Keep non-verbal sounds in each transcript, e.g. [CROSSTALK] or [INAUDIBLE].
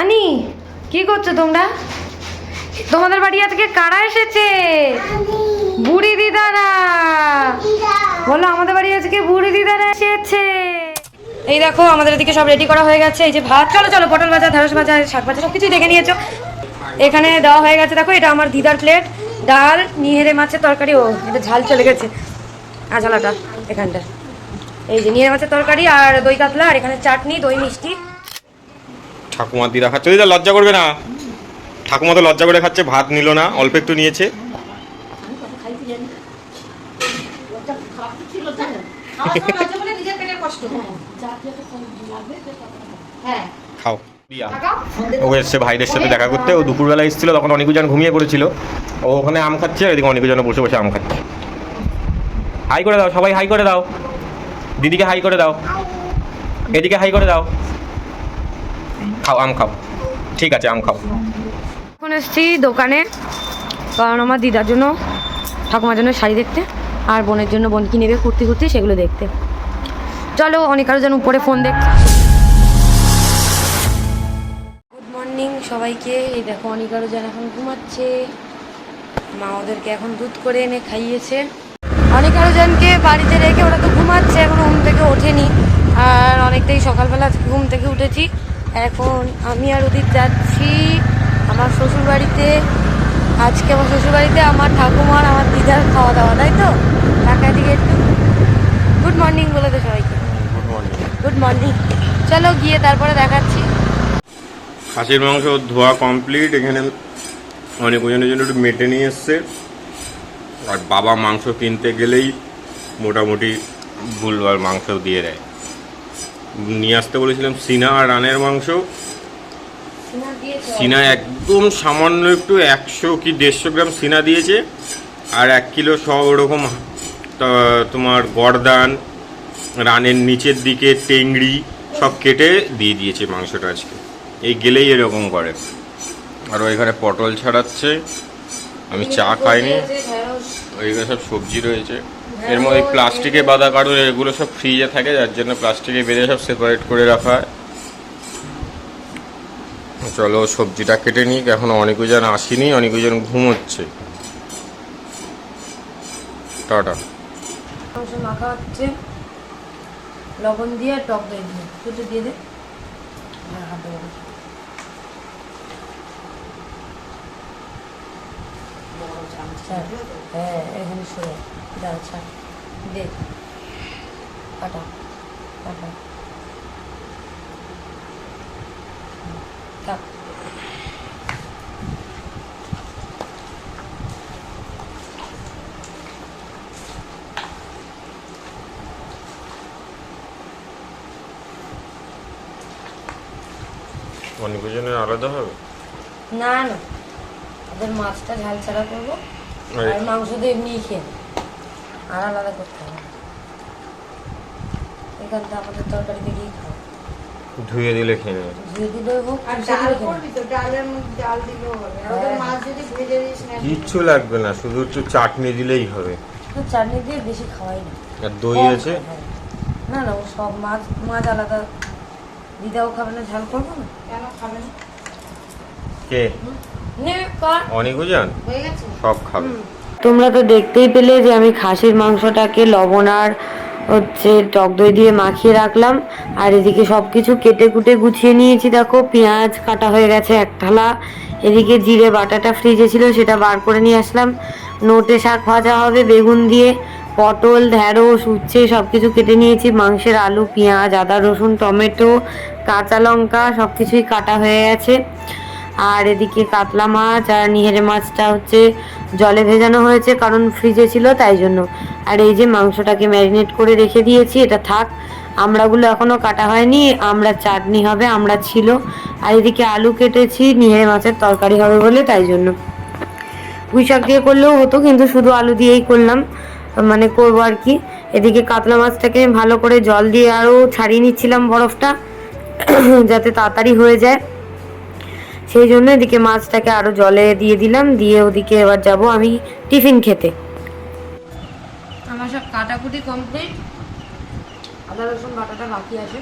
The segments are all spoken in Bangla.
আনি কি করছ তোমরা? তোমাদের বাড়ি আজকে কারা এসেছে? বুড়ি দিদারা। বলো আমাদের বাড়ি আজকে বুড়ি দিদারা এসেছে। এই দেখো আমাদের এদিকে সব রেডি করা হয়ে গেছে। এই যে ভাত চলো চলো পটল ভাজা ঢেঁড়স ভাজা শাক ভাজা সব কিছুই দেখে নিয়েছো। এখানে দেওয়া হয়ে গেছে দেখো এটা আমার দিদার প্লেট ডাল নিহেরে মাছের তরকারি ও এটা ঝাল চলে গেছে। আজালাটা এখানটা। এই যে নিহেরে মাছের তরকারি আর দই কাতলা আর এখানে চাটনি দই মিষ্টি। ঠাকুমা দিদা খাচ্ছে। দিদা, লজ্জা করবে না। ঠাকুমা তো লজ্জা করে খাচ্ছে, ভাত নিল না, অল্প একটু নিয়েছে। খাও। ও এসছে ভাইদের সাথে দেখা করতে। ও দুপুরবেলা এসেছিল, তখন অনেকজন ঘুমিয়ে পড়েছিল। ও ওখানে আম খাচ্ছে, আর এদিকে অনেকজন বসে বসে আম খাচ্ছে। হাই করে দাও, সবাই হাই করে দাও। দিদিকে হাই করে দাও। এদিকে হাই করে দাও। খাও, আম খাও। ঠিক আছে, আম খাও। এখন এসেছি দোকানে, কারণ আমার দিদার জন্য, ঠাকুমার জন্য শাড়ি দেখতে, আর বোনের জন্য বোন কি নেবে কুর্তি কুর্তি সেগুলো দেখতে। চলো অনেক আরও যেন উপরে ফোন দেখ। গুড মর্নিং সবাইকে। এই দেখো অনেক আরও যেন এখন ঘুমাচ্ছে। মা ওদেরকে এখন দুধ করে এনে খাইয়েছে। অনেক আরও জনকে বাড়িতে রেখে ওরা তো ঘুমাচ্ছে, এখন ঘুম থেকে ওঠেনি। আর অনেকটাই সকালবেলা ঘুম থেকে উঠেছি। এখন আমি আর উদিত যাচ্ছি আমার শ্বশুর বাড়িতে আজকে আমার শ্বশুর বাড়িতে আমার ঠাকুমার আমার দিদার খাওয়া দাওয়া তাই তো? টাকা দিকে একটু। গুড মর্নিং বলে তো সবাইকে। গুড মর্নিং গুড মর্নিং চলো গিয়ে তারপরে দেখাচ্ছি। খাসির মাংস ধোয়া কমপ্লিট এখানে অনেক ওজনের জন্য একটু মেটে নিয়ে এসছে। আর বাবা মাংস কিনতে গেলেই মোটামুটি ভুলবার মাংস দিয়ে দেয়। নিয়ে আসতে বলেছিলাম সিনা আর রানের মাংস। সিনা একদম সামান্য একটু একশো কি দেড়শো গ্রাম সিনা দিয়েছে আর এক কিলো সব ওরকম তোমার গরদান রানের নিচের দিকে টেংড়ি সব কেটে দিয়ে দিয়েছে মাংসটা আজকে। এই গেলেই এরকম করে। আর এখানে পটল ছাড়াচ্ছে। আমি চা খাইনি। ওইগুলো সব সবজি রয়েছে। এর মধ্যে প্লাস্টিকে বাঁধা কারণ এগুলো সব ফ্রিজে থাকে যার জন্য প্লাস্টিকে বেঁধে সব সেপারেট করে রাখা হয়। চলো সবজিটা কেটে নিই এখন অনেকজন আসেনি অনেকজন ঘুমোচ্ছে। টাটা। হচ্ছে। লবণ দিয়ে টক দই দিয়ে। দুটো দিয়ে দে। হ্যাঁ, এখানে দাঁড়া ছাড়। দে। কাটা কাটা। অনেকজনের আলাদা হবে? না না। ওদের মাছটা ঝাল ছাড়া করব। আর মাংস তো এমনিই খেয়ে। আর আলাদা করতে হবে। এখান থেকে আমাদের তরকারি থেকেই খাও ধুয়ে দিলে খেয়ে নেবে। ধুয়ে দিলে হোক আর ডাল করবি তো? ডালের মধ্যে ডাল দিলেও হবে। ওদের। মাছ যদি ভেজে দিস না কিচ্ছু লাগবে না শুধু একটু চাটনি দিলেই হবে। তো চাটনি দিয়ে বেশি খাওয়াই না। আর দই আছে? না না ও সব মাছ মাছ আলাদা। দিদাও খাবে না ঝাল করব না? কেন খাবে না? কে? নে কর। হয়ে গেছে? সব খাবে। তোমরা তো দেখতেই পেলে যে আমি খাসির মাংসটাকে লবণ আর হচ্ছে টক দই দিয়ে মাখিয়ে রাখলাম। আর এদিকে সব কিছু কেটে কুটে গুছিয়ে নিয়েছি, দেখো। পেঁয়াজ কাটা হয়ে গেছে এক থালা। এদিকে জিরে বাটাটা ফ্রিজে ছিল, সেটা বার করে নিয়ে আসলাম। নোটে শাক ভাজা হবে, বেগুন দিয়ে পটল, ঢ্যাঁড়স, উচ্ছে সব কিছু কেটে নিয়েছি। মাংসের আলু, পেঁয়াজ, আদা, রসুন, টমেটো, কাঁচা লঙ্কা সব কিছুই কাটা হয়ে গেছে। আর এদিকে কাতলা মাছ আর নিহেরে মাছটা হচ্ছে জলে ভেজানো হয়েছে, কারণ ফ্রিজে ছিল, তাই জন্য। আর এই যে মাংসটাকে ম্যারিনেট করে রেখে দিয়েছি, এটা থাক। আমড়াগুলো এখনও কাটা হয়নি, আমরা চাটনি হবে, আমরা ছিল। আর এদিকে আলু কেটেছি নিহেরে মাছের তরকারি হবে বলে, তাই জন্য। পুঁই শাক দিয়ে করলেও হতো, কিন্তু শুধু আলু দিয়েই করলাম মানে করব আর কি। এদিকে কাতলা মাছটাকে ভালো করে জল দিয়ে আরও ছাড়িয়ে নিচ্ছিলাম বরফটা, যাতে তাড়াতাড়ি হয়ে যায়। সেই জন্য এদিকে মাছটাকে আরও জলে দিয়ে দিলাম দিয়ে ওদিকে এবার যাব আমি টিফিন খেতে। আমার সব কাটাকুটি কমপ্লিট। আদা রসুন বাটাটা বাকি আছে।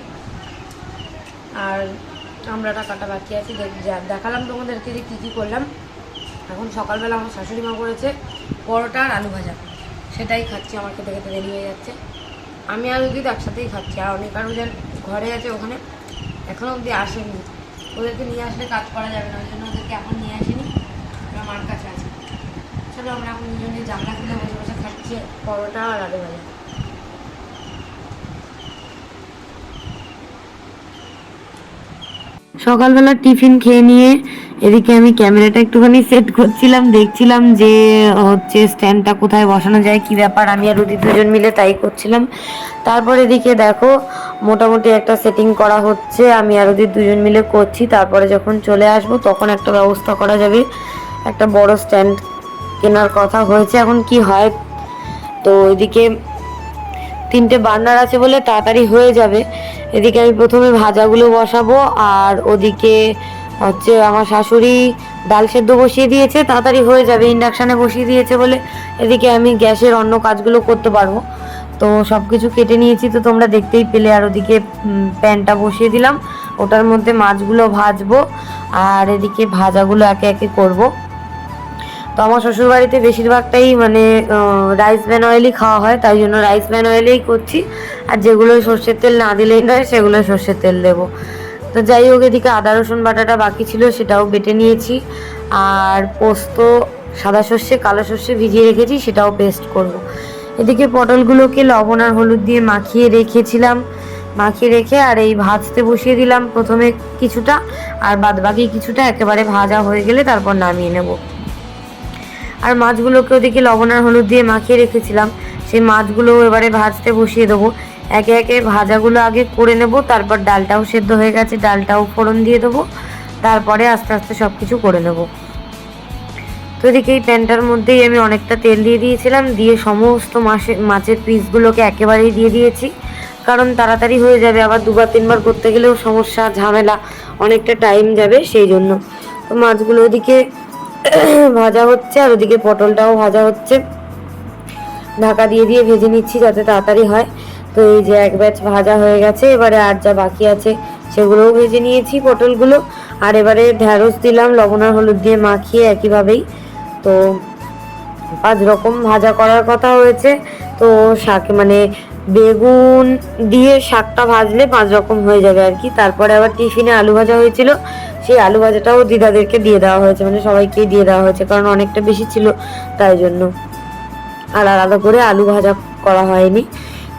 আর আমরাটা কাটা বাকি আছে। দেখ- যা- দেখালাম তোমাদেরকে যে কী কী করলাম। এখন সকালবেলা আমার শাশুড়ি মা করেছে পরোটা আর আলু ভাজা। সেটাই খাচ্ছি আমার খেতে খেতে দেরি হয়ে যাচ্ছে। আমি আর উদিত একসাথেই খাচ্ছি আর অনেক আরও যেন ঘরে আছে ওখানে। এখনও অবধি আসেনি। ওদেরকে নিয়ে আসলে কাজ করা যাবে না, ওই জন্য ওদেরকে এখন নিয়ে আসেনি। ওরা মার কাছে আছে। চলো আমরা এখন দুজনে জানলা খুলে বসে বসে খাচ্ছি। পরোটা আর আলু ভাজা। সকালবেলা টিফিন খেয়ে নিয়ে এদিকে আমি ক্যামেরাটা একটুখানি সেট করছিলাম, দেখছিলাম যে, হচ্ছে স্ট্যান্ডটা কোথায় বসানো যায়, কি ব্যাপার? আমি আর রুদি দুজন মিলে তাই করছিলাম। তারপর এদিকে দেখো, মোটামুটি একটা সেটিং করা হচ্ছে, আমি আর রুদি দুজন মিলে করছি। তারপরে যখন চলে আসব, তখন একটা ব্যবস্থা করা যাবে। একটা বড় স্ট্যান্ড কেনার কথা হয়েছে, এখন কি হয়? তো এদিকে তিনটে বার্নার আছে বলে তাড়াতাড়ি হয়ে যাবে। এদিকে আমি প্রথমে ভাজাগুলো বসাবো, আর ওদিকে হচ্ছে আমার শাশুড়ি ডাল সেদ্ধ বসিয়ে দিয়েছে, তাড়াতাড়ি হয়ে যাবে ইন্ডাকশানে বসিয়ে দিয়েছে বলে এদিকে আমি গ্যাসের অন্য কাজগুলো করতে পারব। তো সব কিছু কেটে নিয়েছি, তো তোমরা দেখতেই পেলে, আর ওদিকে প্যানটা বসিয়ে দিলাম। ওটার মধ্যে মাছগুলো ভাজবো, আর এদিকে ভাজাগুলো একে একে করব। তো আমার শ্বশুরবাড়িতে বেশিরভাগটাই মানে রাইস ব্যান অয়েলই খাওয়া হয়, তাই জন্য রাইস ব্যান অয়েলেই করছি। আর যেগুলো সর্ষের তেল না দিলেই নয়, সেগুলো সর্ষের তেল দেবো। তো যাই হোক, এদিকে আদা, রসুন বাটাটা বাকি ছিল, সেটাও বেটে নিয়েছি। আর পোস্ত, সাদা সর্ষে, কালো সর্ষে ভিজিয়ে রেখেছি, সেটাও পেস্ট করব। এদিকে পটলগুলোকে লবণ আর হলুদ দিয়ে মাখিয়ে রেখেছিলাম। মাখিয়ে রেখে আর এই ভাজতে বসিয়ে দিলাম প্রথমে কিছুটা, আর বাদবাকি কিছুটা একেবারে ভাজা হয়ে গেলে তারপর নামিয়ে নেব। আর মাছগুলোকে ওদিকে লবণ আর হলুদ দিয়ে মাখিয়ে রেখেছিলাম। সেই মাছগুলো এবারে ভাজতে বসিয়ে দেবো। একে একে ভাজাগুলো আগে করে নেব, তারপর ডালটাও সেদ্ধ হয়ে গেছে, ডালটাও ফোড়ন দিয়ে দেবো, তারপরে আস্তে আস্তে সব কিছু করে নেব। তো এদিকে এই প্যানটার মধ্যেই আমি অনেকটা তেল দিয়ে দিয়েছিলাম, দিয়ে সমস্ত মাসে, মাছের পিসগুলোকে একেবারেই দিয়ে দিয়েছি। কারণ তাড়াতাড়ি হয়ে যাবে, আবার দুবার তিনবার করতে গেলেও সমস্যা, ঝামেলা, অনেকটা টাইম যাবে সেই জন্য। তো মাছগুলো ওদিকে [CLEARS THROAT] ভাজা হচ্ছে, আর ওদিকে পটলটাও ভাজা হচ্ছে। ঢাকা দিয়ে দিয়ে ভেজে নিচ্ছি যাতে তাড়াতাড়ি হয়। তো এই যে এক ব্যাচ ভাজা হয়ে গেছে, এবারে আর যা বাকি আছে সেগুলোও ভেজে নিয়েছি পটলগুলো। আর এবারে ঢ্যাঁড়স দিলাম, লবণ আর হলুদ দিয়ে মাখিয়ে একইভাবেই। তো পাঁচ রকম ভাজা করার কথা হয়েছে। তো শাক মানে বেগুন দিয়ে শাকটা ভাজলে পাঁচ রকম হয়ে যাবে আর কি। তারপরে আবার টিফিনে আলু ভাজা হয়েছিল, সেই আলু ভাজাটাও দিদাদেরকে দিয়ে দেওয়া হয়েছে মানে সবাইকেই দিয়ে দেওয়া হয়েছে, কারণ অনেকটা বেশি ছিল তাই জন্য। আর আলাদা করে আলু ভাজা করা হয়নি।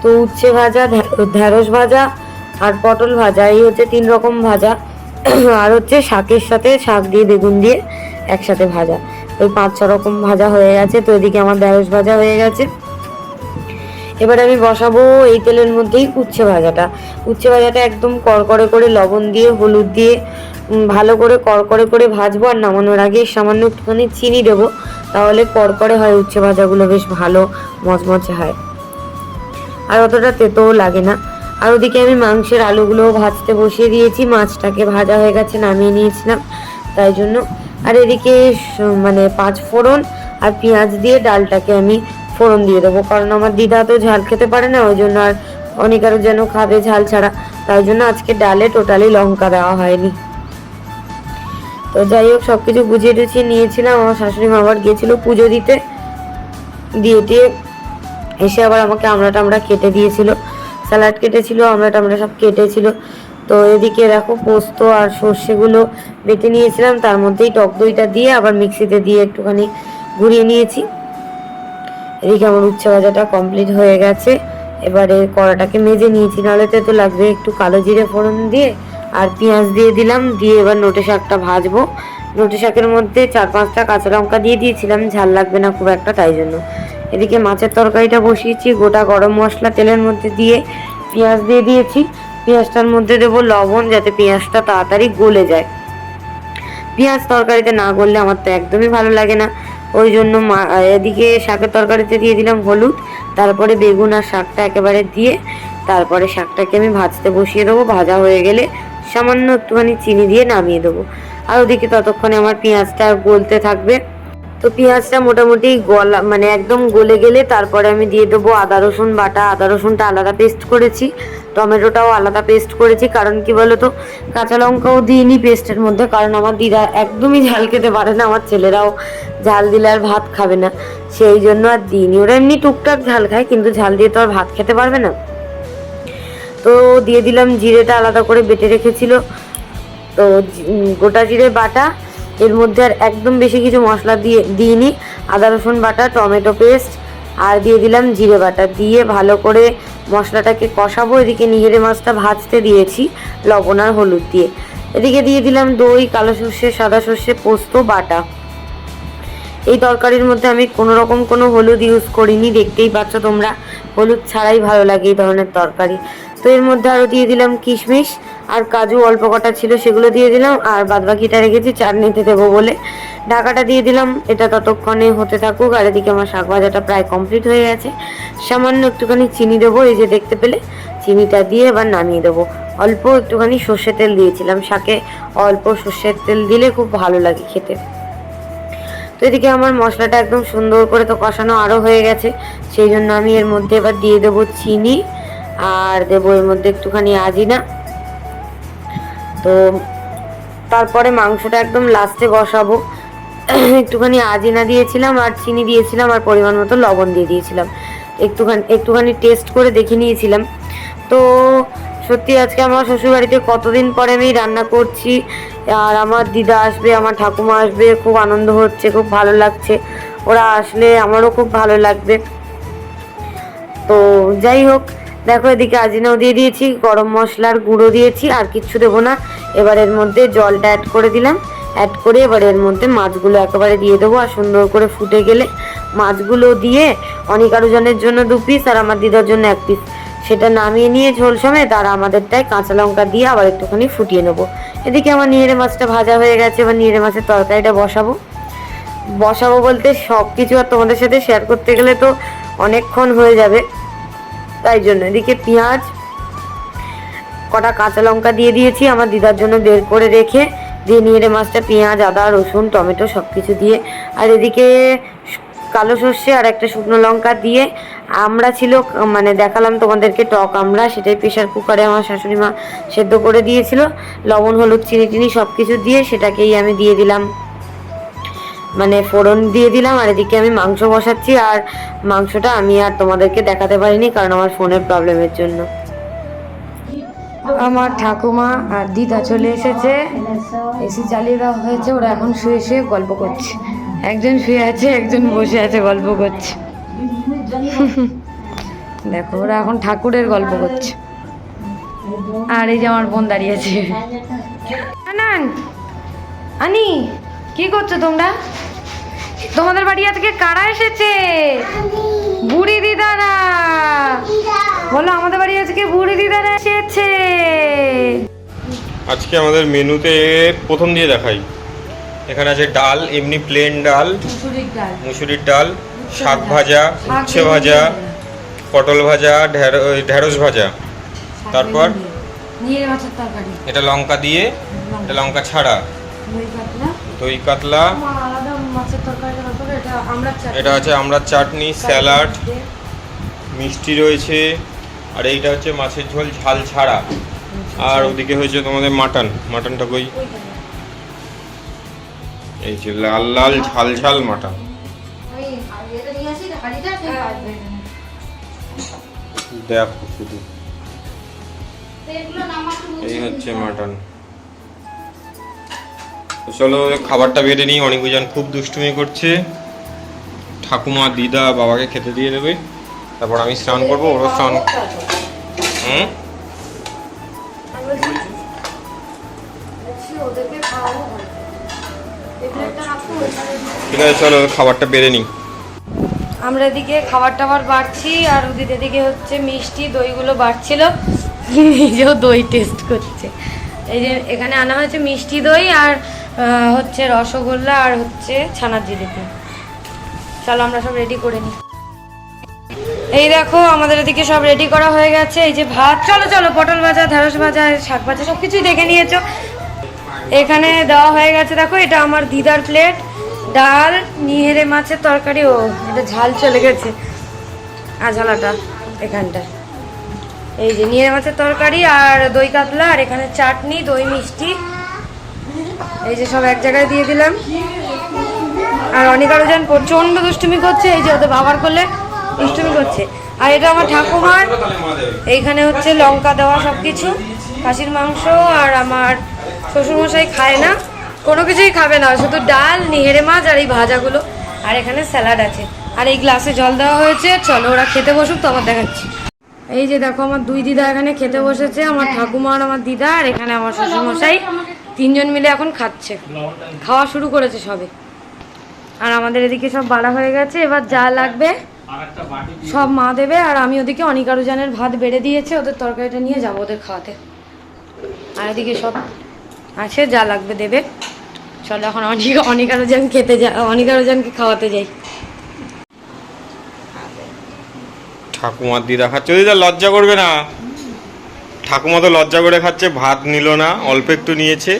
তো উচ্ছে ভাজা ঢ্যাঁড়স ভাজা আর পটল ভাজা, এই হচ্ছে তিন রকম ভাজা। [CLEARS THROAT] আর হচ্ছে শাকের সাথে শাক দিয়ে বেগুন দিয়ে একসাথে ভাজা। ওই পাঁচ, ছ রকম ভাজা হয়ে গেছে, তো এদিকে আমার ঢ্যাঁড়স ভাজা হয়ে গেছে। এবার আমি বসাবো এই তেলের মধ্যেই উচ্ছে ভাজাটা। উচ্ছে ভাজাটা একদম কড়কড়ে করে লবণ দিয়ে, হলুদ দিয়ে ভালো করে কড়কড়ে করে ভাজবো আর নামানোর আগে সামান্য একটুখানি চিনি দেবো। তাহলে কড়কড়ে হয় উচ্ছে ভাজাগুলো, বেশ ভালো মচমচে হয়। আর অতটা তেতোও লাগে না। আর ওদিকে আমি মাংসের আলুগুলোও ভাজতে বসিয়ে দিয়েছি, মাছটাকে ভাজা হয়ে গেছে, নামিয়ে নিয়েছিলাম। তাই জন্য। আর এদিকে মানে পাঁচ ফোড়ন আর পেঁয়াজ দিয়ে ডালটাকে আমি ফোড়ন দিয়ে দেবো। কারণ আমার দিদা তো ঝাল খেতে পারে না, ওই জন্য আর অনেক আরও যেন খাবে ঝাল ছাড়া। তাই জন্য আজকে ডালে টোটালি লঙ্কা দেওয়া হয়নি। তো যাই হোক সব কিছু বুঝিয়ে টুছিয়ে নিয়েছিলাম। আমার শাশুড়ি মা আবার গিয়েছিল পুজো দিতে। দিয়ে দিয়ে এসে আবার আমাকে আমরা টামড়া কেটে দিয়েছিল। স্যালাড কেটেছিল আমরা টামড়া সব কেটেছিল। তো এদিকে দেখো পোস্ত আর সর্ষেগুলো বেটে নিয়েছিলাম, তার মধ্যেই টক দইটা দিয়ে আবার মিক্সিতে দিয়ে একটুখানি ঘুরিয়ে নিয়েছি। এদিকে আমার উচ্ছে ভাজাটা কমপ্লিট হয়ে গেছে। এবারে কড়াটাকে মেজে নিয়েছি, নাহলে তো লাগবে একটু কালো জিরে ফোড়ন দিয়ে আর পেঁয়াজ দিয়ে দিলাম, দিয়ে এবার নোটে শাকটা ভাজবো। নোটে শাকের মধ্যে চার পাঁচটা কাঁচা লঙ্কা দিয়ে দিয়েছিলাম, ঝাল লাগবে না খুব একটা, তাই জন্য। এদিকে মাছের তরকারিটা বসিয়েছি, গোটা গরম মশলা তেলের মধ্যে দিয়ে পেঁয়াজ দিয়ে দিয়েছি। পেঁয়াজটার মধ্যে দেবো লবণ যাতে পেঁয়াজটা তাড়াতাড়ি গলে যায়। পেঁয়াজ তরকারিতে না করলে আমার তো একদমই ভালো লাগে না। ওই জন্য এদিকে শাকের তরকারিতে দিয়ে দিলাম হলুদ, তারপরে বেগুন আর শাকটা একেবারে দিয়ে তারপরে শাকটাকে আমি ভাজতে বসিয়ে দেবো। ভাজা হয়ে গেলে সামান্য একটুখানি চিনি দিয়ে নামিয়ে দেবো। আর ওদিকে ততক্ষণে আমার পেঁয়াজটা গলতে থাকবে। তো পেঁয়াজটা মোটামুটি গলা মানে একদম গলে গেলে তারপরে আমি দিয়ে দেবো আদা, রসুন বাটা। আদা, রসুনটা আলাদা পেস্ট করেছি। টমেটোটাও আলাদা পেস্ট করেছি। কারণ কি বলতো, কাঁচা লঙ্কাও দিইনি পেস্টের মধ্যে। কারণ আমার দিদা একদমই ঝাল খেতে পারে না। আমার ছেলেরাও ঝাল দিলে আর ভাত খাবে না। সেই জন্য আর দিইনি। ওরা এমনি টুকটাক ঝাল খায়, কিন্তু ঝাল দিয়ে তো আর ভাত খেতে পারবে না। তো দিয়ে দিলাম জিরেটা আলাদা করে বেটে রেখেছিল। তো গোটা জিরে বাটা এর মধ্যে আর একদম বেশি কিছু মশলা দিয়ে দিইনি। আদা, রসুন বাটা, টমেটো পেস্ট, আর দিয়ে দিলাম জিরে বাটা। দিয়ে ভালো করে মশলাটাকে কষাবো। এদিকে নিহেরে মাছটা ভাজতে দিয়েছি, লবণ আর হলুদ দিয়ে। এদিকে দিয়ে দিলাম দই, কালো সর্ষে, সাদা সর্ষে, পোস্ত, বাটা। এই তরকারির মধ্যে আমি কোনো রকম কোনো হলুদ ইউজ করিনি। দেখতেই পাচ্ছ তোমরা, হলুদ ছাড়াই ভালো লাগে এই ধরনের তরকারি। তো এর মধ্যে আরও দিয়ে দিলাম কিশমিশ আর কাজু অল্প কটা ছিল সেগুলো দিয়ে দিলাম, আর বাদবাকিটা রেখেছি চাটনিতে দেবো বলে। ঢাকাটা দিয়ে দিলাম, এটা ততক্ষণে হতে থাকুক, আর এদিকে আমার শাক ভাজাটা প্রায় কমপ্লিট হয়ে গেছে। সামান্য একটুখানি চিনি দেবো, এই যে দেখতে পেলে? চিনিটা দিয়ে এবার নামিয়ে দেবো। অল্প একটুখানি সর্ষের তেল দিয়েছিলাম, শাকে অল্প সর্ষের তেল দিলে খুব ভালো লাগে খেতে। তো এদিকে আমার মশলাটা একদম সুন্দর করে তো কষানো আরও হয়ে গেছে, সেই জন্য আমি এর মধ্যে এবার দিয়ে দেবো চিনি। আর দেবো এর মধ্যে একটুখানি আজিনা তো তারপরে মাংসটা একদম লাস্টে বসাবো। একটুখানি আজিনা দিয়েছিলাম, আর চিনি দিয়েছিলাম, আর পরিমাণ মতো লবণ দিয়ে দিয়েছিলাম। একটুখানি একটুখানি টেস্ট করে দেখে নিয়েছিলাম। তো সত্যি আজকে আমার শ্বশুরবাড়িতে কতদিন পরে আমি রান্না করছি, আর আমার দিদা আসবে, আমার ঠাকুমা আসবে, খুব আনন্দ হচ্ছে, খুব ভালো লাগছে। ওরা আসলে আমারও খুব ভালো লাগবে। তো যাই হোক দেখো এদিকে আজিনাও দিয়ে দিয়েছি, গরম মশলার গুঁড়ো দিয়েছি, আর কিচ্ছু দেবো না। এবার এর মধ্যে জলটা অ্যাড করে দিলাম। অ্যাড করে এবার এর মধ্যে মাছগুলো একেবারে দিয়ে দেবো, আর সুন্দর করে ফুটে গেলে মাছগুলো দিয়ে অনেক আরও জনের জন্য দু পিস আর আমার দিদার জন্য এক পিস সেটা নামিয়ে নিয়ে ঝোল সমেত আর আমাদেরটাই কাঁচা লঙ্কা দিয়ে আবার একটুখানি ফুটিয়ে নেব। এদিকে আমার নিয়েরে মাছটা ভাজা হয়ে গেছে, এবার নিয়েরে মাছের তরকারিটা বসাবো। বসাবো বলতে সব কিছু আর তোমাদের সাথে শেয়ার করতে গেলে তো অনেকক্ষণ হয়ে যাবে। তাই জন্য। এদিকে পেঁয়াজ, কটা কাঁচা লঙ্কা দিয়ে দিয়েছি, আমার দিদার জন্য বের করে রেখে দিয়ে নিয়ে রে মাছটা পেঁয়াজ, আদা, রসুন, টমেটো সব কিছু দিয়ে। আর এদিকে কালো সর্ষে আর একটা শুকনো লঙ্কা দিয়ে আমরা ছিল মানে দেখালাম তোমাদেরকে টক আমরা, সেটাই প্রেশার কুকারে আমার শাশুড়ি মা সেদ্ধ করে দিয়েছিল। লবণ, হলুদ, চিনি, টিনি সব কিছু দিয়ে সেটাকেই আমি দিয়ে দিলাম। মানে ফোড়ন দিয়ে দিলাম আর এদিকে আমি মাংস বসাচ্ছি আর মাংসটা আমি আর তোমাদেরকে দেখাতে পারিনি কারণ আমার ফোনের প্রবলেমের জন্য। আমার ঠাকুমা আর দিদা চলে এসেছে। এসি চালিয়ে দেওয়া হয়েছে, ওরা এখন শুয়ে শুয়ে গল্প করছে। একজন শুয়ে আছে, একজন বসে আছে, গল্প করছে। দেখো, ওরা এখন ঠাকুরের গল্প করছে। আর এই যে আমার বোন দাঁড়িয়ে আছে। আনান, আনি, কি করছ তোমরা? তোমাদের বাড়ি আজকে কারা এসেছে? বুড়ি দিদারা। বলো আমাদের বাড়ি আজকে বুড়ি দিদারা এসেছে। আজকে আমাদের মেনুতে প্রথম দিয়ে দেখাই। এখানে আছে ডাল এমনি প্লেন ডাল মুসুরির ডাল। শাক ভাজা উচ্ছে ভাজা পটল ভাজা ঢেঁড়স ভাজা। তারপর এটা লঙ্কা দিয়ে এটা লঙ্কা ছাড়া। দই কাতলা। মাছের এটা আমরা এটা আছে আমরা চাটনি স্যালাড মিষ্টি রয়েছে আর এইটা হচ্ছে মাছের ঝোল ঝাল ছাড়া। আর ওদিকে হয়েছে তোমাদের মাটন মাটনটা কই? এই যে লাল লাল ঝাল ঝাল মাটন। আছে দেখো শুধু। এই হচ্ছে মাটন। তো চলো, খাবারটা বেড়ে নিই। অনেকজন খুব দুষ্টুমি করছে। ঠাকুমা, দিদা, বাবাকে খেতে দিয়ে দেবে। তারপর আমি স্নান করব ওরও স্নান হুম? ঠিক আছে, চলো, খাবারটা বেড়ে নিই। আমরা এদিকে খাবার টাবার বাড়ছি, আর ওদিকে এদিকে হচ্ছে মিষ্টি, দইগুলো বাড়ছিল। নিজেও দই টেস্ট করছে। এই যে এখানে আনা হয়েছে মিষ্টি দই আর হচ্ছে রসগোল্লা আর হচ্ছে ছানার জিলিপি। চলো আমরা সব রেডি করে নিই। এই দেখো, আমাদের এদিকে সব রেডি করা হয়ে গেছে। এই যে ভাত। চলো চলো, পটল ভাজা, ঢেঁড়স ভাজা, শাক ভাজা সব কিছুই দেখে নিয়েছো। এখানে দেওয়া হয়ে গেছে, দেখো, এটা আমার দিদার প্লেট ডাল, নিহেরে মাছের তরকারি, ও, এটা ঝাল চলে গেছে। আঝালাটা এখানটা এই যে নিহেরে মাছের তরকারি আর দই কাতলা, আর এখানে চাটনি, দই মিষ্টি। এই যে সব এক জায়গায় দিয়ে দিলাম। আর অনেক আরও জন প্রচণ্ড দুষ্টুমি করছে, এই যে ওদের বাবার করলে দুষ্টুমি করছে। আর এটা আমার ঠাকুমার, এইখানে হচ্ছে লঙ্কা দেওয়া সব কিছু খাসির মাংস, আর আমার শ্বশুরমশাই খায় না, কোনো কিছুই খাবে না, শুধু ডাল নিহেরে মাছ আর এই ভাজাগুলো। আর এখানে স্যালাড আছে। আর এই গ্লাসে জল দেওয়া হয়েছে, চলো ওরা খেতে বসুক, তো তোমার দেখাচ্ছি। এই যে দেখো, আমার দুই দিদা এখানে খেতে বসেছে, আমার ঠাকুমা আর আমার দিদা, আর এখানে আমার শ্বশুরমশাই। তিনজন মিলে এখন খাচ্ছে। খাওয়া শুরু করেছে সবে। আর আমাদের এদিকে সব বাড়া হয়ে গেছে। এবার যা লাগবে সব মা দেবে। আর আমি ওদিকে অনিকারুজানের ভাত বেড়ে দিয়েছে। ওদের তরকারিটা নিয়ে যাব ওদের খাওয়াতে। আর এদিকে সব আছে, যা লাগবে দেবে। চলো এখন অনিক অনিকারুজান খেতে যা অনিকারুজানকে খাওয়াতে যাই। ঠাকুমার দিদা খাচ্ছে। দিদা লজ্জা করবে না। ঠাকুমা তো লজ্জা করে খাচ্ছে ভাত নিল না অল্প একটু নিয়েছে।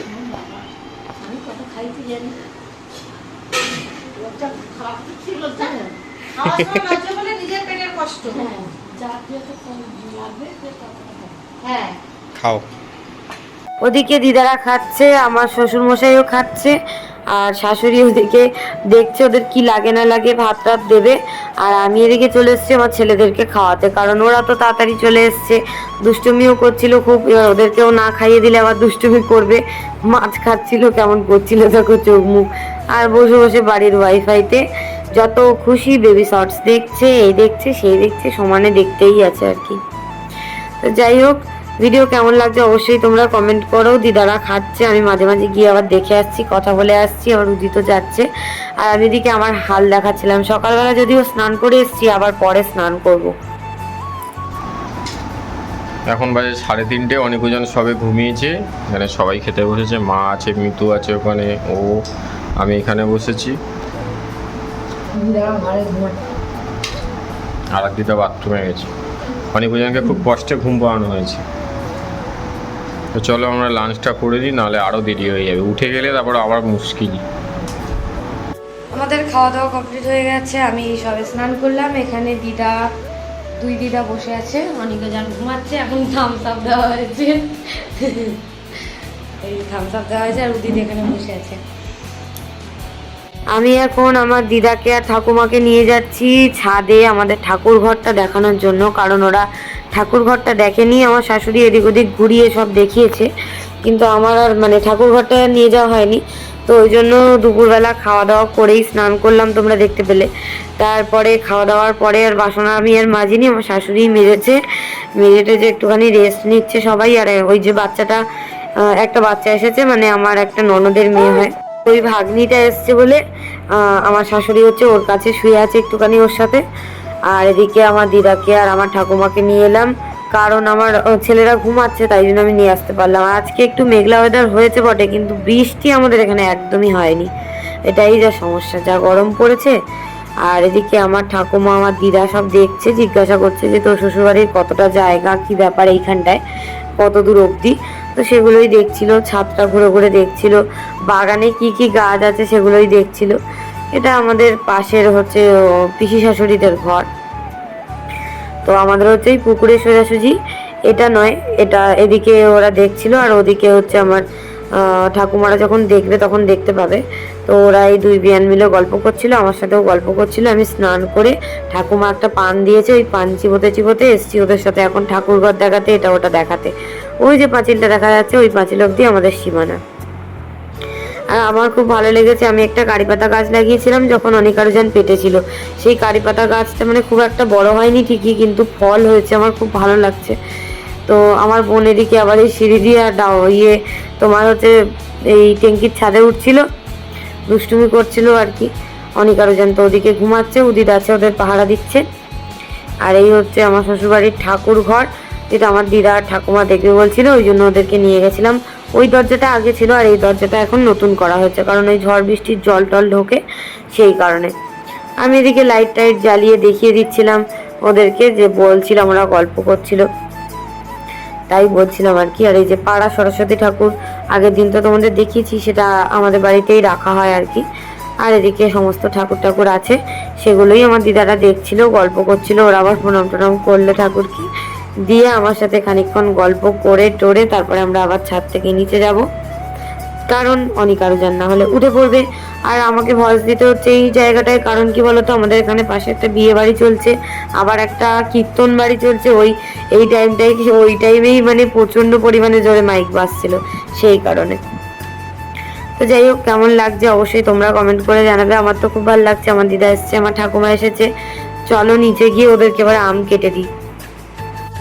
খাওয়ার সময় লজ্জা বলে নিজের পেটের কষ্ট হ্যাঁ খাও। ওদিকে দিদারা খাচ্ছে আমার শ্বশুর মশাইও খাচ্ছে। আর শাশুড়ি ওদিকে দেখছে ওদের কি লাগে না লাগে ভাত টাত দেবে। আর আমি এদিকে চলে এসেছি আমার ছেলেদেরকে খাওয়াতে, কারণ ওরা তো তাড়াতাড়ি চলে এসছে। দুষ্টুমিও করছিল খুব ওদেরকেও না খাইয়ে দিলে আবার দুষ্টুমি করবে। মাছ খাচ্ছিল, কেমন করছিল, দেখো চোখ মুখ। আর বসে বসে বাড়ির ওয়াইফাইতে যত খুশি বেবি শর্টস দেখছে, এই দেখছে, সেই দেখছে, সমানে দেখতেই আছে আর কি। তো যাই হোক ভিডিও কেমন লাগছে অবশ্যই তোমরা কমেন্ট করো। দিদারা খাচ্ছে, আমি মাঝে মাঝে গিয়ে আবার দেখে আসছি, কথা বলে আসছি আবার উদিত যাচ্ছে। আর আমি এদিকে আমার হাল দেখাচ্ছিলাম। সকালবেলা যদিও স্নান করে এসেছি, আবার পরে স্নান করব। এখন বাজে সাড়ে তিনটে অনেকজন সবে ঘুমিয়েছে। এখানে সবাই খেতে বসেছে, মা আছে, মিতু আছে ওখানে, ও, আমি এখানে বসেছি। আর দিদা বাথরুমে গেছে। অনেকজনকে খুব কষ্টে ঘুম পাড়ানো হয়েছে। তো চলো আমরা লাঞ্চটা করে দিই নাহলে আরও দেরি হয়ে যাবে। উঠে গেলে তারপর আবার মুশকিল। আমাদের খাওয়া দাওয়া কমপ্লিট হয়ে গেছে। আমি সবে স্নান করলাম। এখানে দিদা দুই দিদা বসে আছে। অনেকে যান ঘুমাচ্ছে। এখন থামস আপ দেওয়া হয়েছে। এই থামস আপ দেওয়া হয়েছে আর উদিত এখানে বসে আছে। আমি এখন আমার দিদাকে আর ঠাকুমাকে নিয়ে যাচ্ছি ছাদে আমাদের ঠাকুর ঘরটা দেখানোর জন্য কারণ ওরা ঠাকুর ঘরটা দেখেনি, আমার শাশুড়ি এদিক ওদিক ঘুরিয়ে সব দেখিয়েছে। কিন্তু আমার আর মানে ঠাকুর ঘরটা নিয়ে যাওয়া হয়নি। তো ওই জন্য দুপুরবেলা খাওয়া দাওয়া করেই স্নান করলাম তোমরা দেখতে পেলে। তারপরে খাওয়া দাওয়ার পরে আর বাসন আমি আর মাজিনি, আমার শাশুড়ি মেরেছে মেরেটে যে একটুখানি রেস্ট নিচ্ছে সবাই, আর ওই যে বাচ্চাটা একটা বাচ্চা এসেছে মানে আমার একটা ননদের মেয়ে হয়। ওই ভাগ্নিটা এসছে বলে আমার শাশুড়ি হচ্ছে ওর কাছে শুয়ে আছে একটুখানি ওর সাথে। আর এদিকে আমার দিদাকে আর আমার ঠাকুমাকে নিয়ে এলাম। কারণ আমার ছেলেরা ঘুমাচ্ছে, তাই জন্য আমি নিয়ে আসতে পারলাম। আজকে একটু মেঘলা ওয়েদার হয়েছে বটে, কিন্তু বৃষ্টি আমাদের এখানে একদমই হয়নি। এটাই যা সমস্যা, যা গরম পড়েছে। আর এদিকে আমার ঠাকুমা, আমার দিদা সব দেখছে, জিজ্ঞাসা করছে যে তোর শ্বশুরবাড়ির কতটা জায়গা, কি ব্যাপার এইখানটায়? কত দূর অবধি? তো সেগুলোই দেখছিল ছাদটা ঘুরে ঘুরে দেখছিল। বাগানে কি কি গাছ আছে সেগুলোই দেখছিল। এটা আমাদের পাশের হচ্ছে পিসি শাশুড়িদের ঘর। তো আমাদের হচ্ছে এই পুকুরে সোজাসুজি। এটা নয়, এটা এদিকে ওরা দেখছিল আর ওদিকে হচ্ছে আমার ঠাকুমারা যখন দেখবে তখন দেখতে পাবে। তো ওরা এই দুই বিয়ান মিলে গল্প করছিল, আমার সাথেও গল্প করছিল। আমি স্নান করে ঠাকুমা একটা পান দিয়েছে, ওই পান চিবোতে চিবোতে এসছি ওদের সাথে এখন ঠাকুর ঘর দেখাতে, এটা ওটা দেখাতে। ওই যে পাঁচিলটা দেখা যাচ্ছে, ওই পাঁচিল অব্দি আমাদের সীমানা। আর আমার খুব ভালো লেগেছে, আমি একটা কারি পাতা গাছ লাগিয়েছিলাম যখন অনিকারুজান পেটে ছিল। সেই কারি পাতা গাছটা মানে খুব একটা বড় হয়নি ঠিকই, কিন্তু ফল হয়েছে, আমার খুব ভালো লাগছে। তো আমার বোন এদিকে আবার এই সিঁড়ি দিয়ে ইয়ে তোমার হচ্ছে এই ট্যাঙ্কির ছাদে উঠছিল, দুষ্টুমি করছিল আর কি। অনিকারুজান তো ওদিকে ঘুমাচ্ছে, উদিত আছে, ওদের পাহারা দিচ্ছে। আর এই হচ্ছে আমার শ্বশুরবাড়ির ঠাকুর ঘর যেটা আমার দিদা আর ঠাকুমা দেখবে বলছিল, ওই জন্য ওদেরকে নিয়ে গেছিলাম। ওই দরজাটা আগে ছিল আর এই দরজাটা এখন নতুন করা হয়েছে, কারণ ওই ঝড় বৃষ্টির জল টল ঢোকে সেই কারণে। আমি এদিকে লাইট টাইট জ্বালিয়ে দেখিয়ে দিচ্ছিলাম ওদেরকে যে বলছিলাম ওরা গল্প করছিল। তাই বলছিলাম আর কি, আর এই যে পাড়া সরস্বতী ঠাকুর, আগের দিন তো তোমাদের দেখিয়েছি, সেটা আমাদের বাড়িতেই রাখা হয় আর কি। আর এদিকে সমস্ত ঠাকুর ঠাকুর আছে, সেগুলোই আমার দিদারা দেখছিল, গল্প করছিল, ওরা আবার প্রণাম টনাম করল ঠাকুরকে। দিয়ে আমার সাথে খানিকক্ষণ গল্প করে টোরে তারপরে আমরা আবার ছাদ থেকে নিচে যাব। কারণ অনেক আরও জান না হলে উঠে পড়বে। আর আমাকে ভয়েস দিতে হচ্ছে এই জায়গাটায়, কারণ কি বলতো? আমাদের এখানে পাশে একটা বিয়ে বাড়ি চলছে, আবার একটা কীর্তন বাড়ি চলছে। ওই, এই টাইমটাই ওই টাইমেই মানে প্রচণ্ড পরিমাণে জোরে মাইক বাজছিল, সেই কারণে। তো যাই হোক, কেমন লাগছে অবশ্যই তোমরা কমেন্ট করে জানাবে। আমার তো খুব ভালো লাগছে। আমার দিদা এসছে, আমার ঠাকুমা এসেছে। চলো নিচে গিয়ে ওদেরকে এবার আম কেটে দিই।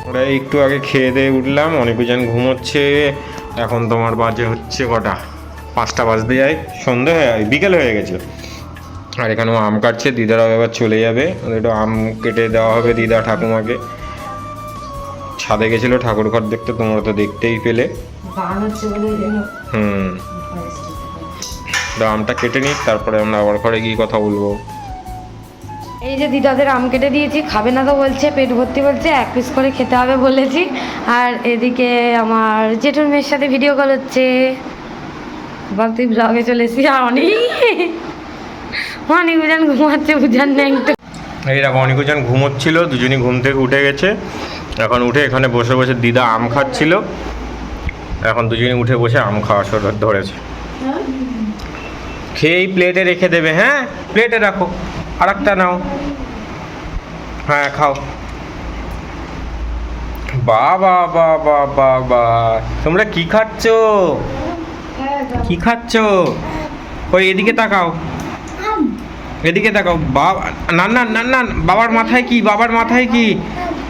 ওরা একটু আগে খেয়ে দিয়ে উঠলাম অনেকজন ঘুমোচ্ছে। এখন তোমার বাজে হচ্ছে কটা? পাঁচটা বাজতে যায়। সন্ধে হয়ে বিকেল হয়ে গেছে। আর এখানেও আম কাটছে দিদারাও এবার চলে যাবে। একটু আম কেটে দেওয়া হবে দিদা ঠাকুমাকে। ছাদে গেছিল ঠাকুর ঘর দেখতে তোমরা তো দেখতেই পেলে। হুম। আমটা কেটে নিই তারপরে আমরা আবার ঘরে গিয়ে কথা বলব। এই যে দিদাদের আম কেটে দিয়েছি খাবে না তো বলছে পেট ভর্তি বলছে এক পিস করে খেতে হবে বলেছি। আর এদিকে আমার জেঠুর মেয়ের সাথে ভিডিও কল হচ্ছে। বাপ তুই ব্লগে চলে এসেছি আর অনেক অনেক বুঝান ঘুমাচ্ছে বুঝান নেই। এই দেখো অনেকজন ঘুমোচ্ছিল দুজনই ঘুম থেকে উঠে গেছে। এখন উঠে এখানে বসে বসে দিদা আম খাচ্ছিল। এখন দুজনে উঠে বসে আম খাওয়া শুরু ধরেছে। খেয়েই প্লেটে রেখে দেবে হ্যাঁ? প্লেটে রাখো। আর একটা নাও। হ্যাঁ খাও। বাবা বাবা বাবা তোমরা কি খাচ্ছ? কি খাচ্ছ? ওই এদিকে তাকাও। এদিকে তাকাও। বাবা না না না না বাবার মাথায় কি? বাবার মাথায় কি?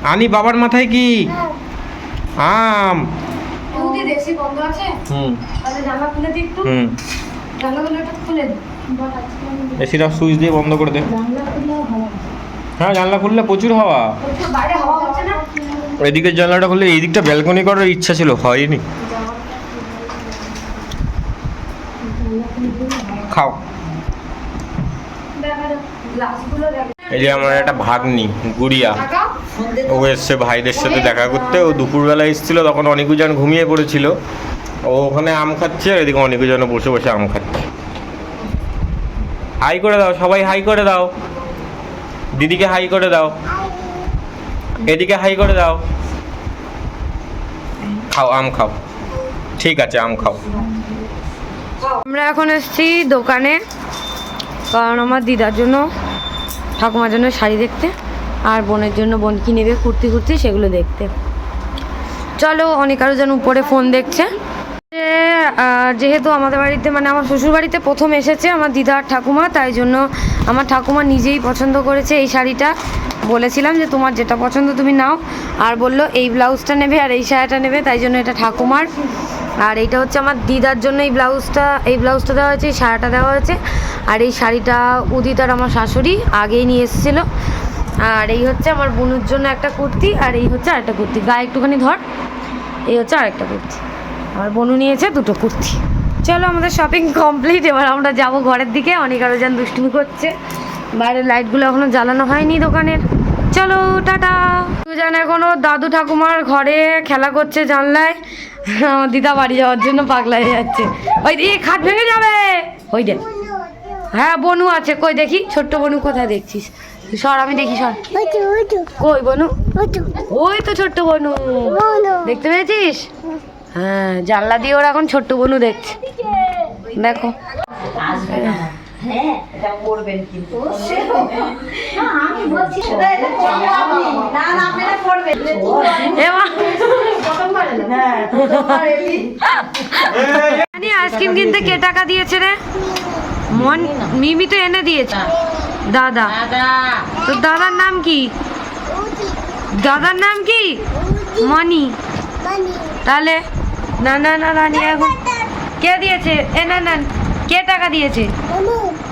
আনি বাবার মাথায় কি? আম। হুম। হুম। এসিটা সুইচ দিয়ে বন্ধ করে দে। হ্যাঁ জানলা খুললে প্রচুর হাওয়া। এদিকের জানলাটা খুললে এই দিকটা ব্যালকনি করার ইচ্ছা ছিল, হয়নি। খাও। এই যে আমার একটা ভাগ্নি, গুড়িয়া। ও এসছে ভাইদের সাথে দেখা করতে। ও দুপুরবেলা এসেছিল, তখন অনেকজন ঘুমিয়ে পড়েছিল। ও ওখানে আম খাচ্ছে আর এদিকে অনেকজন বসে বসে আম খাচ্ছে। হাই করে দাও, সবাই হাই করে দাও। দিদিকে হাই করে দাও। এদিকে হাই করে দাও। খাও, আম খাও। ঠিক আছে, আম খাও। আমরা এখন এসেছি দোকানে, কারণ আমার দিদার জন্য, ঠাকুমার জন্য শাড়ি দেখতে, আর বোনের জন্য বোন কি নেবে কুর্তি কুর্তি সেগুলো দেখতে। চলো, অনেক আরও যেন উপরে ফোন দেখছে। যেহেতু আমাদের বাড়িতে মানে আমার শ্বশুর বাড়িতে প্রথম এসেছে আমার দিদার ঠাকুমা, তাই জন্য আমার ঠাকুমা নিজেই পছন্দ করেছে এই শাড়িটা। বলেছিলাম যে তোমার যেটা পছন্দ তুমি নাও। আর বলল, এই ব্লাউজটা নেবে আর এই শাড়িটা নেবে, তাই জন্য এটা ঠাকুমার। আর এইটা হচ্ছে আমার দিদার জন্য এই ব্লাউজটা এই ব্লাউজটা দেওয়া হয়েছে, এই শাড়িটা দেওয়া হয়েছে। আর এই শাড়িটা উদিত আর আমার শাশুড়ি আগেই নিয়ে এসেছিল। আর এই হচ্ছে আমার বোনের জন্য একটা কুর্তি, আর এই হচ্ছে আরেকটা কুর্তি। গায়ে একটুখানি ধর, এই হচ্ছে আরেকটা কুর্তি। আমার বোনু নিয়েছে দুটো কুর্তি। চলো আমাদের শপিং কমপ্লিট এবার আমরা যাব ঘরের দিকে। অনেক আরও যেন দুষ্টুমি করছে। বাইরের লাইটগুলো এখনও জ্বালানো হয়নি দোকানের। চলো টাটা। দুজন এখনও দাদু ঠাকুমার ঘরে খেলা করছে জানলায়। আমার দিদা বাড়ি যাওয়ার জন্য পাগলা হয়ে যাচ্ছে। ওই দিয়ে খাট ভেঙে যাবে! ওই দেখ। হ্যাঁ বনু আছে। কই দেখি? ছোট্ট বনু কোথায় দেখছিস? সর আমি দেখি সর। কই বনু? ওই তো। ছোট্ট বনু। দেখতে পেয়েছিস হ্যাঁ জানলা দিয়ে ওরা এখন ছোট্ট বনু দেখছে। দেখো। আইসক্রিম কিনতে কে টাকা দিয়েছে রে? মন মিমি তো এনে দিয়েছে। দাদা। তো দাদার নাম কি? দাদার নাম কি? মনি তাহলে না না না রানি এখন। কে দিয়েছে? এ না না কে টাকা দিয়েছে?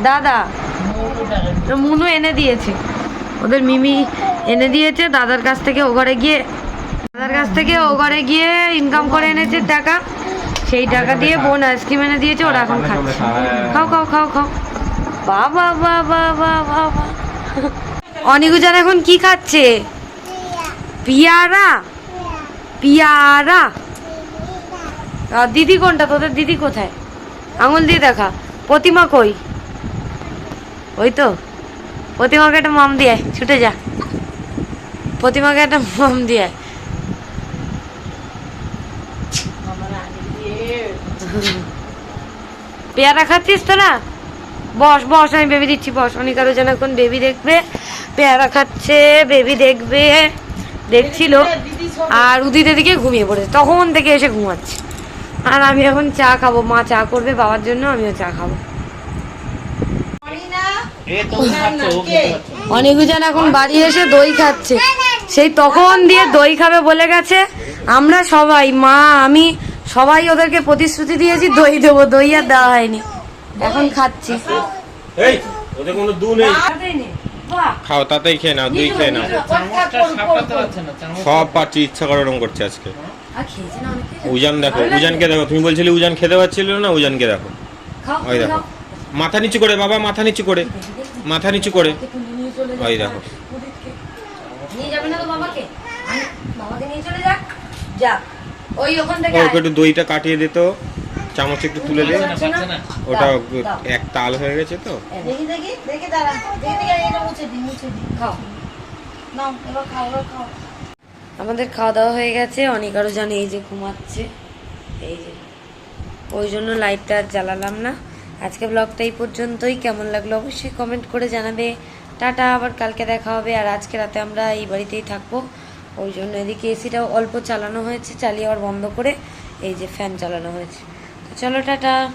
দাদা। মুনু এনে দিয়েছে। ওদের মিমি এনে দিয়েছে দাদার কাছ থেকে ও ঘরে গিয়ে দাদার কাছ থেকে ও ঘরে গিয়ে ইনকাম করে এনেছে টাকা। সেই টাকা দিয়ে বোন আইসক্রিম এনে দিয়েছে ওরা এখন খাচ্ছে। খাও খাও খাও খাও। বাবা বাবা বাবা অনিকুজান এখন কি খাচ্ছে? পিয়ারা। পিয়ারা। দিদি কোনটা? তোদের দিদি কোথায়? আঙুল দিয়ে দেখা। প্রতিমা কই? ওই তো। প্রতিমাকে একটা মাম দিয়ে ছুটে যা। প্রতিমাকে একটা মাম দিয়ে পেয়ারা খাচ্ছিস তোরা? বস বস, আমি বেবি দিচ্ছি, বস। অনেক আরও যেন এখন বেবি দেখবে। পেয়ারা খাচ্ছে, বেবি দেখবে। দেখছিল। আর উদিত এদিকে ঘুমিয়ে পড়েছে। তখন থেকে এসে ঘুমাচ্ছে। আর আমি এখন চা খাব। মা চা করবে বাবার জন্য আমিও চা খাব। অনেকজন এখন বাড়ি এসে দই খাচ্ছে। সেই তখন দিয়ে দই খাবে বলে গেছে আমরা সবাই মা আমি সবাই ওদেরকে প্রতিশ্রুতি দিয়েছি দই দেবো। দই আর দেওয়া হয়নি। এখন খাচ্ছি। এই ওদের কোনো দু নেই। খাও তাতেই খেয়ে নাও দুই খেয়ে নাও। সব পাচ্ছি ইচ্ছা করে ওরকম করছে আজকে। উজান দেখো উজানকে দেখো তুমি বলছিলে উজান খেতে পারছিল না উজানকে দেখো। ওই দেখো। মাথা নিচু করে বাবা মাথা নিচু করে মাথা নিচু করে। ওই দেখো। ওকে একটু দইটা কাটিয়ে দিত চামচ একটু তুলে দে। ওটা দাও, দাও। এক তাল হয়ে গেছে তো। দেখি দেখি দেখি দাঁড়া। দেখি দেখি এটা মুছে দিই মুছে দিই। খাও। নাও এবার খাও এবার খাও। আমাদের খাওয়া দাওয়া হয়ে গেছে। অনেক আরও জানে এই যে ঘুমাচ্ছে। এই যে। ওই জন্য লাইটটা আর জ্বালালাম না। আজকে ব্লগটা এই পর্যন্তই। কেমন লাগল অবশ্যই কমেন্ট করে জানাবে। টাটা, আবার কালকে দেখা হবে। আর আজকে রাতে আমরা এই বাড়িতেই থাকব। ওই জন্য এদিকে এসিটাও অল্প চালানো হয়েছে, চালিয়ে আবার বন্ধ করে এই যে ফ্যান চালানো হয়েছে। তো চলো, টাটা।